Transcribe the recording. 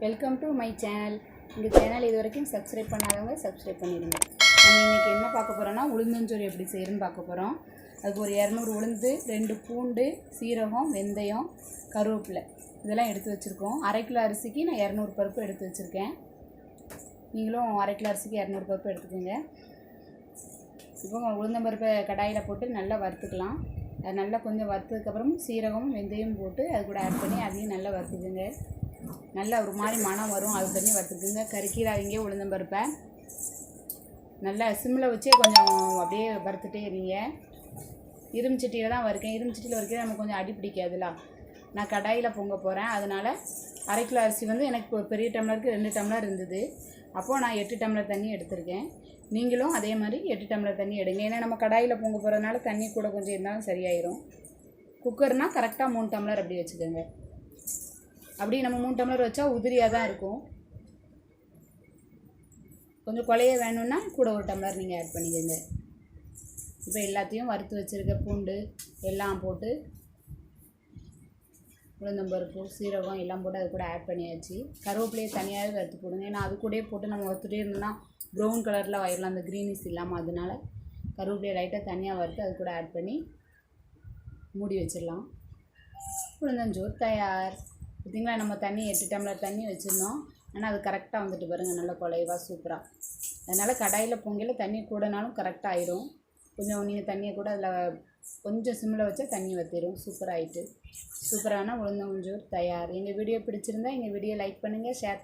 Welcome to my channel இந்த channel இது வரைக்கும் சப்ஸ்கிரைப் பண்ணாதவங்க சப்ஸ்கிரைப் பண்ணிடுங்க. நம்ம இன்றைக்கி என்ன பார்க்க போகிறோன்னா உளுந்தஞ்சோறு எப்படி செய்யணும்னு பார்க்க போகிறோம் அதுக்கு ஒரு இரநூறு உளுந்து ரெண்டு பூண்டு சீரகம் வெந்தயம் கருவேப்பிலை. இதெல்லாம் எடுத்து வச்சுருக்கோம். அரை கிலோ அரிசிக்கு நான் இரநூறு பருப்பு எடுத்து வச்சுருக்கேன். நீங்களும் அரை கிலோ அரிசிக்கு இரநூறு பருப்பு எடுத்துக்கோங்க. இப்போ உளுந்தம்பருப்பை கடாயில் போட்டு நல்லா வறுத்துக்கலாம். அது நல்லா கொஞ்சம் வறுத்ததுக்கப்புறம் சீரகம் வெந்தயம் போட்டு அது கூட ஆட் பண்ணி அதையும் நல்லா வறுத்துக்குங்க. நல்லா ஒரு மாதிரி மனம் வரும். அது தண்ணி வறுத்துக்குங்க. கறிக்கீராதீங்க உளுந்தம்பருப்பை நல்லா சிம்மில் வச்சே கொஞ்சம் அப்படியே வறுத்துட்டே இருங்க. இரும்பு சட்டியில் தான் வறுக்கேன். இரும்பு சட்டியில் வறுக்க நமக்கு கொஞ்சம் அடி பிடிக்காதுல நான் கடாயில் பொங்க போகிறேன் அதனால் அரை கிலோ அரிசி வந்து எனக்கு இப்போ பெரிய டம்ளருக்கு ரெண்டு டம்ளர் இருந்தது. அப்போது நான் எட்டு டம்ளர் தண்ணி எடுத்திருக்கேன். நீங்களும் அதே மாதிரி எட்டு டம்ளர் தண்ணி எடுங்க. ஏன்னா நம்ம கடாயில் பொங்க போகிறதுனால தண்ணி கூட கொஞ்சம் இருந்தாலும் சரியாயிரும். குக்கர்னால் கரெக்டாக மூணு டம்ளர் அப்படி வச்சுக்கோங்க. அப்படி நம்ம மூணு டம்ளர் வச்சா உதிரியாக தான் இருக்கும். கொஞ்சம் குழைய வேணும்னா கூட ஒரு டம்ளர் நீங்கள் ஆட் பண்ணிக்கோங்க. இப்போ எல்லாத்தையும் வறுத்து வச்சுருக்க பூண்டு எல்லாம் போட்டு உளுந்தம்பருப்பு சீரகம் எல்லாம் போட்டு அது கூட ஆட் பண்ணியாச்சு. கருவேப்பிலையை தனியாகவே வறுத்து போடுங்க. ஏன்னா அது கூடயே போட்டு நம்ம வறுத்துட்டே இருந்தோம்னா ப்ரௌன் கலரில் வயிறில் அந்த க்ரீனிஸ் இல்லாமல் அதனால கருவேப்பிலையை லைட்டாக தனியாக வறுத்து அது கூட ஆட் பண்ணி மூடி வச்சிடலாம். உளுந்தஞ்சோறு தயார். பார்த்திங்களா? நம்ம தண்ணி எட்டு டம்ளர் தண்ணி வச்சுருந்தோம். ஆனால் அது கரெக்டாக வந்துட்டு பாருங்கள் நல்ல குலைவாக சூப்பராக அதனால் கடாயில் பொங்கல தண்ணி கூடனாலும் கரெக்டாக ஆயிரும். கொஞ்சம் நீங்கள் தண்ணியை கூட அதில் கொஞ்சம் சிம்மில் வச்சா தண்ணி வற்றிடும் சூப்பராகிட்டு சூப்பரான உளுந்தஞ்சோறு தயார். எங்கள் வீடியோ பிடிச்சிருந்தா எங்கள் வீடியோ லைக் பண்ணுங்கள் ஷேர்